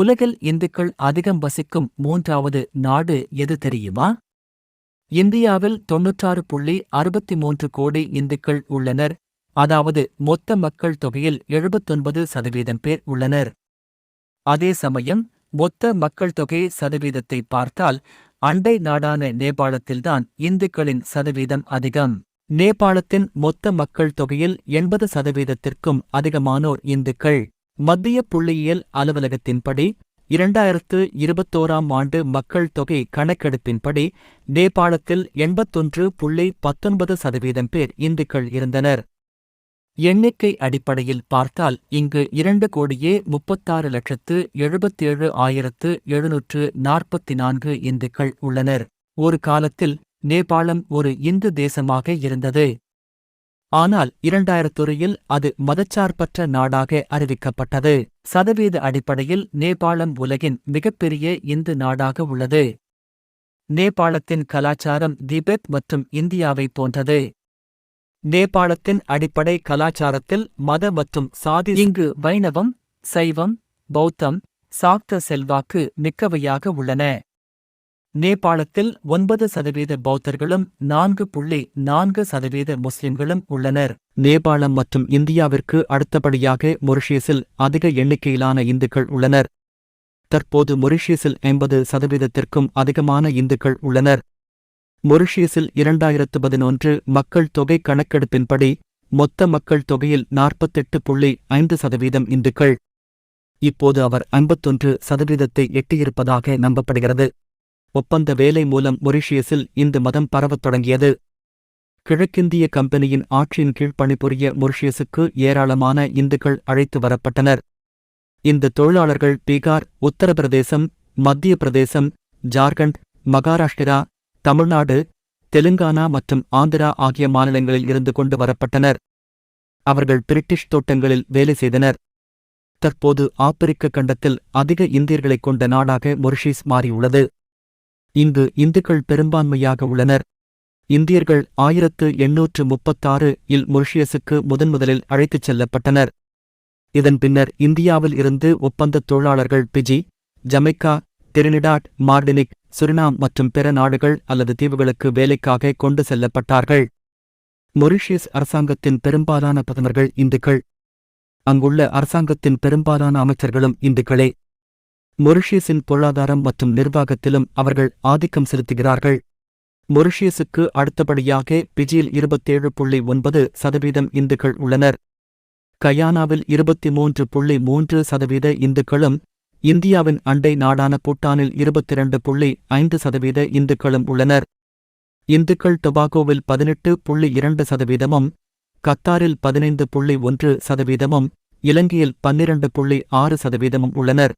உலகில் இந்துக்கள் அதிகம் வசிக்கும் மூன்றாவது நாடு எது தெரியுமா? இந்தியாவில் தொன்னூற்றாறு புள்ளி அறுபத்தி மூன்று கோடி இந்துக்கள் உள்ளனர். அதாவது மொத்த மக்கள் தொகையில் எழுபத்தொன்பது சதவீதம் பேர் உள்ளனர். அதே சமயம் மொத்த மக்கள் தொகை சதவீதத்தை பார்த்தால் அண்டை நாடான நேபாளத்தில்தான் இந்துக்களின் சதவீதம் அதிகம். நேபாளத்தின் மொத்த மக்கள் தொகையில் எண்பது சதவீதத்திற்கும் அதிகமானோர் இந்துக்கள். மத்திய புள்ளியியல் அலுவலகத்தின்படி இரண்டாயிரத்து இருபத்தோராம் ஆண்டு மக்கள் தொகை கணக்கெடுப்பின்படி நேபாளத்தில் எண்பத்தொன்று புள்ளி பத்தொன்பது சதவீதம் பேர் இந்துக்கள் இருந்தனர். எண்ணிக்கை அடிப்படையில் பார்த்தால் இங்கு இரண்டு கோடியே முப்பத்தாறு லட்சத்து எழுபத்தேழு ஆயிரத்து எழுநூற்று நாற்பத்தி நான்கு இந்துக்கள் உள்ளனர். ஒரு காலத்தில் நேபாளம் ஒரு இந்து தேசமாக இருந்தது. ஆனால் இரண்டாயிரத்துறையில் அது மதச்சார்பற்ற நாடாக அறிவிக்கப்பட்டது. சதவீத அடிப்படையில் நேபாளம் உலகின் மிகப்பெரிய இந்து நாடாக உள்ளது. நேபாளத்தின் கலாச்சாரம் திபெத் மற்றும் இந்தியாவைப் போன்றது. நேபாளத்தின் அடிப்படை கலாச்சாரத்தில் மத மற்றும் சாதி இங்கு வைணவம் சைவம் பௌத்தம் சாக்த செல்வாக்கு மிக்கவையாக உள்ளன. நேபாளத்தில் ஒன்பது சதவீத பௌத்தர்களும் நான்கு புள்ளி நான்கு சதவீத முஸ்லிம்களும் உள்ளனர். நேபாளம் மற்றும் இந்தியாவிற்கு அடுத்தபடியாக மொரிஷியஸில் அதிக எண்ணிக்கையிலான இந்துக்கள் உள்ளனர். தற்போது மொரிஷியஸில் ஐம்பது சதவீதத்திற்கும் அதிகமான இந்துக்கள் உள்ளனர். மொரிஷியஸில் இரண்டாயிரத்து பதினொன்று மக்கள் தொகை கணக்கெடுப்பின்படி மொத்த மக்கள் தொகையில் நாற்பத்தெட்டு புள்ளி ஐந்து சதவீதம் இந்துக்கள். இப்போது அவர் ஐம்பத்தொன்று சதவீதத்தை எட்டியிருப்பதாக நம்பப்படுகிறது. ஒப்பந்த வேலை மூலம் மொரிஷியஸில் இந்து மதம் பரவத் தொடங்கியது. கிழக்கிந்திய கம்பெனியின் ஆட்சியின் கீழ் பணிபுரிய மொரிஷியஸுக்கு ஏராளமான இந்துக்கள் அழைத்து வரப்பட்டனர். இந்த தொழிலாளர்கள் பீகார் உத்தரப்பிரதேசம் மத்திய பிரதேசம் ஜார்க்கண்ட் மகாராஷ்டிரா தமிழ்நாடு தெலுங்கானா மற்றும் ஆந்திரா ஆகிய மாநிலங்களில் இருந்து கொண்டு வரப்பட்டனர். அவர்கள் பிரிட்டிஷ் தோட்டங்களில் வேலை செய்தனர். தற்போது ஆப்பிரிக்க கண்டத்தில் அதிக இந்தியர்களைக் கொண்ட நாடாக மொரிஷீஸ் மாறியுள்ளது. இங்கு இந்துக்கள் பெரும்பான்மையாக உள்ளனர். இந்தியர்கள் ஆயிரத்து எண்ணூற்று முப்பத்தாறு இல் மொரிஷியஸுக்கு முதன்முதலில் அழைத்துச் செல்லப்பட்டனர். இதன் பின்னர் இந்தியாவில் இருந்து ஒப்பந்தத் தொழிலாளர்கள் Fiji Jamaica Trinidad Martinique Suriname மற்றும் பிற நாடுகள் அல்லது தீவுகளுக்கு வேலைக்காக கொண்டு செல்லப்பட்டார்கள். மொரிஷியஸ் அரசாங்கத்தின் பெரும்பாலான பிரதமர்கள் இந்துக்கள். அங்குள்ள அரசாங்கத்தின் பெரும்பாலான அமைச்சர்களும் இந்துக்களே. மொரிஷியஸின் பொருளாதாரம் மற்றும் நிர்வாகத்திலும் அவர்கள் ஆதிக்கம் செலுத்துகிறார்கள். மொரிஷியஸுக்கு அடுத்தபடியாக பிஜியில் இருபத்தேழு புள்ளி ஒன்பது சதவீதம் இந்துக்கள் உள்ளனர். கயானாவில் இருபத்தி மூன்று புள்ளி மூன்று சதவீத இந்துக்களும் இந்தியாவின் அண்டை நாடான பூட்டானில் இருபத்திரண்டு புள்ளி ஐந்து சதவீத இந்துக்களும் உள்ளனர். இந்துக்கள் டொபாகோவில் பதினெட்டு புள்ளி இரண்டு சதவீதமும் கத்தாரில் பதினைந்து புள்ளி ஒன்று சதவீதமும் இலங்கையில் பன்னிரண்டு புள்ளி ஆறு சதவீதமும் உள்ளனர்.